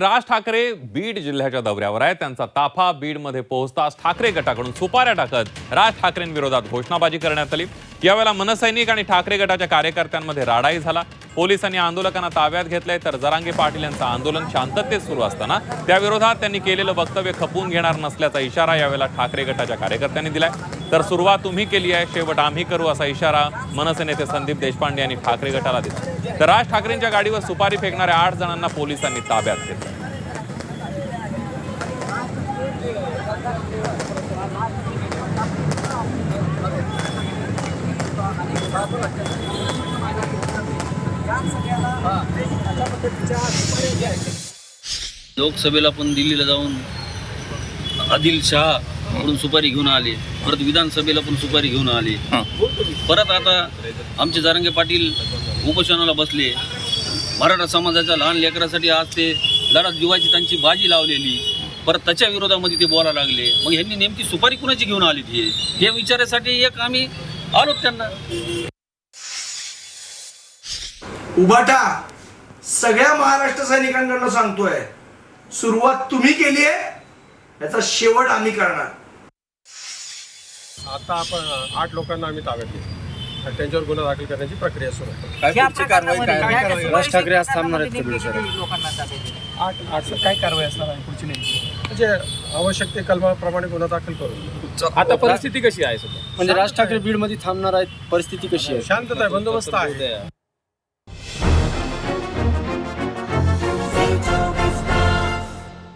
राज ठाकरे बीड जिल्ह्याच्या दौऱ्यावर आहे त्यांचा ताफा बीडमध्ये पोहोचताच ठाकरे गटाकडून सुपाऱ्या टाकत राज ठाकरेंविरोधात घोषणाबाजी करण्यात आली. यावेळेला मनसैनिक आणि ठाकरे गटाच्या कार्यकर्त्यांमध्ये राडाही झाला. पोलिसांनी आंदोलकांना ताब्यात घेतलंय तर जरांगे पाटील यांचं आंदोलन शांततेत सुरू असताना त्याविरोधात त्यांनी केलेलं वक्तव्य खपवून घेणार नसल्याचा इशारा यावेळेला ठाकरे गटाच्या कार्यकर्त्यांनी दिलाय. तर सुरुवात तुम्ही केली आहे शेवट आम्ही करू असा इशारा मनसे नेते संदीप देशपांडे यांनी ठाकरे गटाला दिला. तर राज ठाकरेंच्या गाडीवर सुपारी फेकणाऱ्या आठ जणांना पोलिसांनी ताब्यात घेतलं. लोकसभेला पण दिल्लीला जाऊन आदिल शहा कडून सुपारी घेऊन आले. परत विधानसभेला पण सुपारी घेऊन आले. परत आता आमचे जारंगे पाटील उपोषणाला बसले. मराठा समाजाच्या लहान लेकरासाठी आज ते लढा जीवाची त्यांची बाजी लावलेली. परत त्याच्या विरोधामध्ये ते बोलायला लागले. मग ह्यांनी नेमकी सुपारी कुणाची घेऊन आली हे हे विचारासाठी एक आम्ही आलो त्यांना. उभाटा सगळ्या महाराष्ट्र सैनिकांकडनं सांगतोय सुरुवात तुम्ही केली आहे याचा शेवट आम्ही करणार. आता आपण आठ लोकांना आम्ही ताब्यात घेतलं. आणि त्यांच्यावर गुन्हा दाखल करण्याची प्रक्रिया सुरू आहे. काय पुढची कारवाई काय राज ठाकरे आज थांबणार आहेत घेतलं? आठ आठ काय कारवाई असणार आहे पुढची नेमकी? म्हणजे आवश्यक ते कलमाप्रमाणे गुन्हा दाखल करू आता परिस्थिती कशी आहे म्हणजे राज ठाकरे बीडमध्ये थांबणार आहेत परिस्थिती कशी आहे? शांतता आहे बंदोबस्त आहे.